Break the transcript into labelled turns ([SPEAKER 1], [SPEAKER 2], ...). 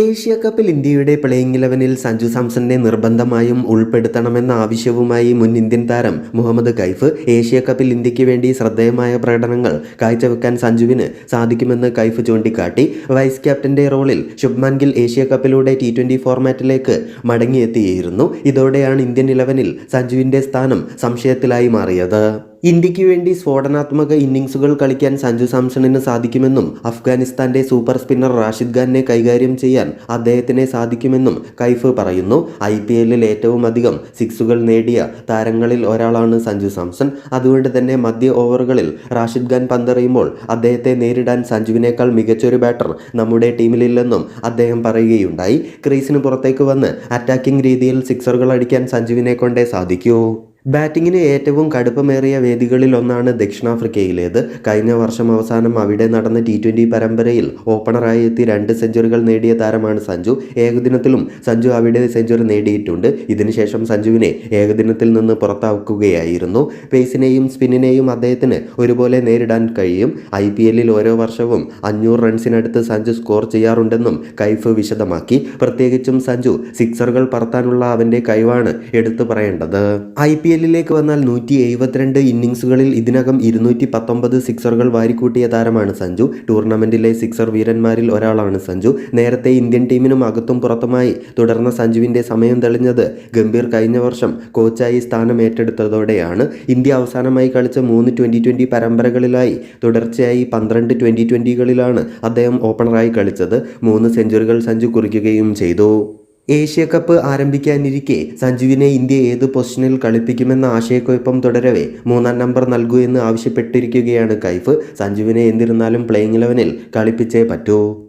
[SPEAKER 1] Asia കപ്പിൽ ഇന്ത്യയുടെ playing ഇലവനിൽ സഞ്ജു സാംസണിനെ നിർബന്ധമായും ഉൾപ്പെടുത്തണമെന്ന ആവശ്യവുമായി മുൻ ഇന്ത്യൻ താരം മുഹമ്മദ് കൈഫ് ഏഷ്യ കപ്പിൽ ഇന്ത്യയ്ക്ക് വേണ്ടി ശ്രദ്ധേയമായ പ്രകടനങ്ങൾ കാഴ്ചവെക്കാൻ സഞ്ജുവിന് സാധിക്കുമെന്ന് കൈഫ് ചൂണ്ടിക്കാട്ടി. വൈസ് ക്യാപ്റ്റന്റെ റോളിൽ ശുഭ്മാൻ ഗിൽ ഏഷ്യ കപ്പിലൂടെ ടി ട്വന്റി ഫോർമാറ്റിലേക്ക് മടങ്ങിയെത്തിയിരുന്നു. ഇതോടെയാണ് ഇന്ത്യൻ ഇലവനിൽ സഞ്ജുവിന്റെ സ്ഥാനം സംശയത്തിലായി മാറിയത്. ഇന്ത്യയ്ക്ക് വേണ്ടി സ്ഫോടനാത്മക ഇന്നിങ്സുകൾ കളിക്കാൻ സഞ്ജു സാംസണിന് സാധിക്കുമെന്നും അഫ്ഗാനിസ്ഥാന്റെ സൂപ്പർ സ്പിന്നർ റാഷിദ് ഖാനെ കൈകാര്യം ചെയ്യാൻ അദ്ദേഹത്തിന് സാധിക്കുമെന്നും കൈഫ് പറയുന്നു. ഐ പി എല്ലിൽ ഏറ്റവും അധികം സിക്സുകൾ നേടിയ താരങ്ങളിൽ ഒരാളാണ് സഞ്ജു സാംസൺ. അതുകൊണ്ട് തന്നെ മധ്യ ഓവറുകളിൽ റാഷിദ് ഖാൻ പന്തെറിയുമ്പോൾ അദ്ദേഹത്തെ നേരിടാൻ സഞ്ജുവിനേക്കാൾ മികച്ചൊരു ബാറ്റർ നമ്മുടെ ടീമിലില്ലെന്നും അദ്ദേഹം പറയുകയുണ്ടായി. ക്രീസിന് പുറത്തേക്ക് വന്ന് അറ്റാക്കിംഗ് രീതിയിൽ സിക്സറുകൾ അടിക്കാൻ സഞ്ജുവിനെ കൊണ്ടേ സാധിക്കൂ. ബാറ്റിങ്ങിന് ഏറ്റവും കടുപ്പമേറിയ വേദികളിൽ ഒന്നാണ് ദക്ഷിണാഫ്രിക്കയിലേത്. കഴിഞ്ഞ വർഷം അവസാനം അവിടെ നടന്ന ടി ട്വന്റി പരമ്പരയിൽ ഓപ്പണറായി എത്തി രണ്ട് സെഞ്ചുറികൾ നേടിയ താരമാണ് സഞ്ജു. ഏകദിനത്തിലും സഞ്ജു അവിടെ സെഞ്ചുറി നേടിയിട്ടുണ്ട്. ഇതിനുശേഷം സഞ്ജുവിനെ ഏകദിനത്തിൽ നിന്ന് പുറത്താക്കുകയായിരുന്നു. പേസിനെയും സ്പിന്നിനെയും അദ്ദേഹത്തിന് ഒരുപോലെ നേരിടാൻ കഴിയും. ഐ പി എല്ലിൽ ഓരോ വർഷവും അഞ്ഞൂറ് റൺസിനടുത്ത് സഞ്ജു സ്കോർ ചെയ്യാറുണ്ടെന്നും കൈഫ് വിശദമാക്കി. പ്രത്യേകിച്ചും സഞ്ജു സിക്സറുകൾ പറത്താനുള്ള അവന്റെ കഴിവാണ് എടുത്തു പറയേണ്ടത്. ഐ പി എല്ലിലേക്ക് വന്നാൽ നൂറ്റി എഴുപത്തിരണ്ട് ഇന്നിങ്സുകളിൽ ഇതിനകം ഇരുന്നൂറ്റി പത്തൊമ്പത് സിക്സറുകൾ വാരിക്കൂട്ടിയ താരമാണ് സഞ്ജു. ടൂർണമെന്റിലെ സിക്സർ വീരന്മാരിൽ ഒരാളാണ് സഞ്ജു. നേരത്തെ ഇന്ത്യൻ ടീമിനും അകത്തും പുറത്തുമായി തുടർന്ന സഞ്ജുവിന്റെ സമയം തെളിഞ്ഞത് ഗംഭീർ കഴിഞ്ഞ വർഷം കോച്ചായി സ്ഥാനം ഏറ്റെടുത്തതോടെയാണ്. ഇന്ത്യ അവസാനമായി കളിച്ച മൂന്ന് ട്വന്റി ട്വന്റി പരമ്പരകളിലായി തുടർച്ചയായി പന്ത്രണ്ട് ട്വന്റി ട്വന്റികളിലാണ് അദ്ദേഹം ഓപ്പണറായി കളിച്ചത്. മൂന്ന് സെഞ്ചുറികൾ സഞ്ജു കുറിക്കുകയും ചെയ്തു. ഏഷ്യ കപ്പ് ആരംഭിക്കാനിരിക്കെ സഞ്ജുവിനെ ഇന്ത്യ ഏത് പൊസിഷനിൽ കളിപ്പിക്കുമെന്ന ആശയക്കുഴപ്പം തുടരവെ മൂന്നാം നമ്പർ നൽകൂ എന്ന് ആവശ്യപ്പെട്ടിരിക്കുകയാണ് കൈഫ്. സഞ്ജുവിനെ എന്നിരുന്നാലും പ്ലേയിങ് ഇലവനിൽ കളിപ്പിച്ചേ പറ്റൂ.